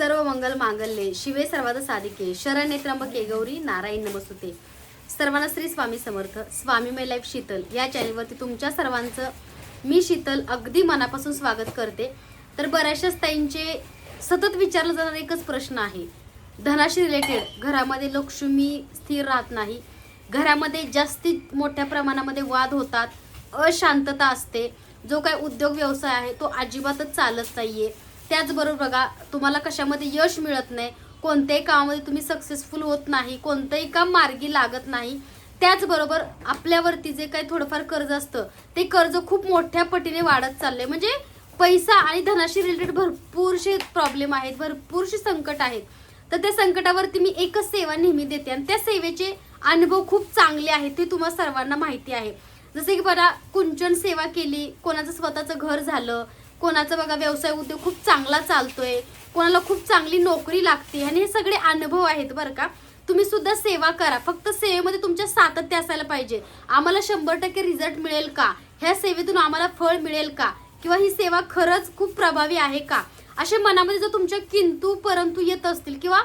सर्व मंगल मांगल्ये. शिवे सर्वात साधिके. शरण त्र्यंबके गौरी नारायण नमस्तुते. सर्वांना श्री स्वामी समर्थ. स्वामी मै लाईफ शीतल या चॅनलवरती तुमच्या सर्वांचं मी शीतल अगदी मनापासून स्वागत करते. तर बऱ्याचशाच ताईंचे सतत विचारला जाणारा एकच प्रश्न आहे. धनाशी रिलेटेड घरामध्ये लक्ष्मी स्थिर राहत नाही. घरामध्ये जास्तीत मोठ्या प्रमाणामध्ये वाद होतात. अशांतता असते. जो काय उद्योग व्यवसाय आहे तो अजिबातच चालत नाही आहे त्याचबरोबर बघा तुम्हाला कशामध्ये यश मिळत नाही कोणत्याही कामामध्ये तुम्ही सक्सेसफुल होत नाही कोणतंही काम मार्गी लागत नाही त्याचबरोबर आपल्यावरती जे काही थोडंफार कर्ज असतं ते कर्ज खूप मोठ्या पटीने वाढत चाललंय. म्हणजे पैसा आणि धनाशी रिलेटेड भरपूरसे प्रॉब्लेम आहेत भरपूरसे संकट आहेत. तर त्या संकटावरती मी एकच सेवा नेहमी देते आणि त्या सेवेचे अनुभव खूप चांगले आहेत ते तुम्हाला सर्वांना माहिती आहे. जसे की बघा कुंचन सेवा केली कोणाचं स्वतःचं घर झालं कोणाचा बघा व्यवसाय उद्योग खूप चांगला चालतोय कोणाला खूप चांगली नोकरी लागते आणि हे सगळे अनुभव आहेत बरं का. तुम्ही सुद्धा सेवा करा फक्त सेवेमध्ये तुमच्या सातत्य असायला पाहिजे. आम्हाला शंभर टक्के रिझल्ट मिळेल का? ह्या सेवेतून आम्हाला फळ मिळेल का? किंवा ही सेवा खरंच खूप प्रभावी आहे का? असे मनामध्ये जर तुमच्या किंतू परंतु येत असतील किंवा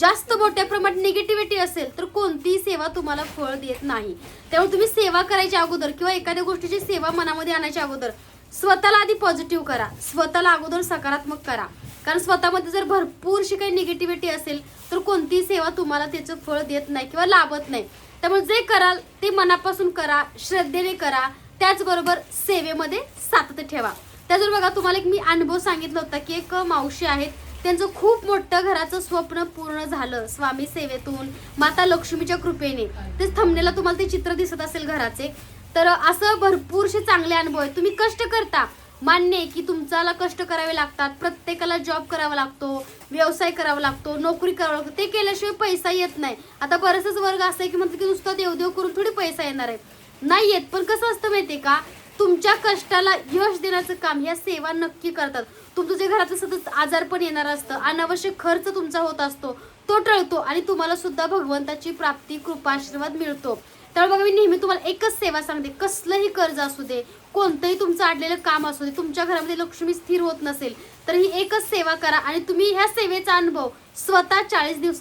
जास्त मोठ्या प्रमाणात निगेटिव्हिटी असेल तर कोणतीही सेवा तुम्हाला फळ देत नाही. त्यामुळे तुम्ही सेवा करायच्या अगोदर किंवा एखाद्या गोष्टीची सेवा मनामध्ये आणायच्या अगोदर स्वतःला आधी पॉझिटिव्ह करा. स्वतःला अगोदर सकारात्मक करा. कारण स्वतःमध्ये जर भरपूरशी काही निगेटिव्हिटी असेल तर कोणतीही सेवा तुम्हाला त्याचं फळ देत नाही किंवा लाभत नाही. त्यामुळे जे कराल ते मनापासून करा श्रद्धेने करा. त्याचबरोबर सेवेमध्ये सातत्य ठेवा. त्याचबरोबर बघा तुम्हाला एक मी अनुभव सांगितला होता की एक मावशी आहेत त्यांचं खूप मोठं घराचं स्वप्न पूर्ण झालं स्वामी सेवेतून माता लक्ष्मीच्या कृपेने. ते थंबनेला तुम्हाला ते चित्र दिसत असेल घराचे. तर असं भरपूरसे चांगले अनुभव आहेत. तुम्ही कष्ट करता. मान्य आहे की तुमच्याला कष्ट करावे लागतात. प्रत्येकाला जॉब करावा लागतो व्यवसाय करावा लागतो नोकरी करावा लागतो. ते केल्याशिवाय पैसा येत नाही. आता बरेचसे वर्ग असं आहे की म्हणतात की नुसतं देवदेव करून थोडी पैसा येणार आहे. नाही येत पण कसं असतं माहितीये का? तुमच्या कष्टाला यश देण्याचं काम ह्या सेवा नक्की करतात. तुमचं जे घराचं सतत आजारपण येणार असतं. अनावश्यक खर्च तुमचा होत असतो. तो टळतो आणि तुम्हाला सुद्धा भगवंताची प्राप्ती कृपा आशीर्वाद मिळतो. त्यामुळे बघा मी नेहमी तुम्हाला एकच सेवा सांगते. कसलंही कर्ज असू दे कोणतंही तुमचं अडलेलं काम असू दे तुमच्या घरामध्ये लक्ष्मी स्थिर होत नसेल तर ही एकच सेवा करा आणि तुम्ही ह्या सेवेचा अनुभव स्वतः चाळीस दिवसात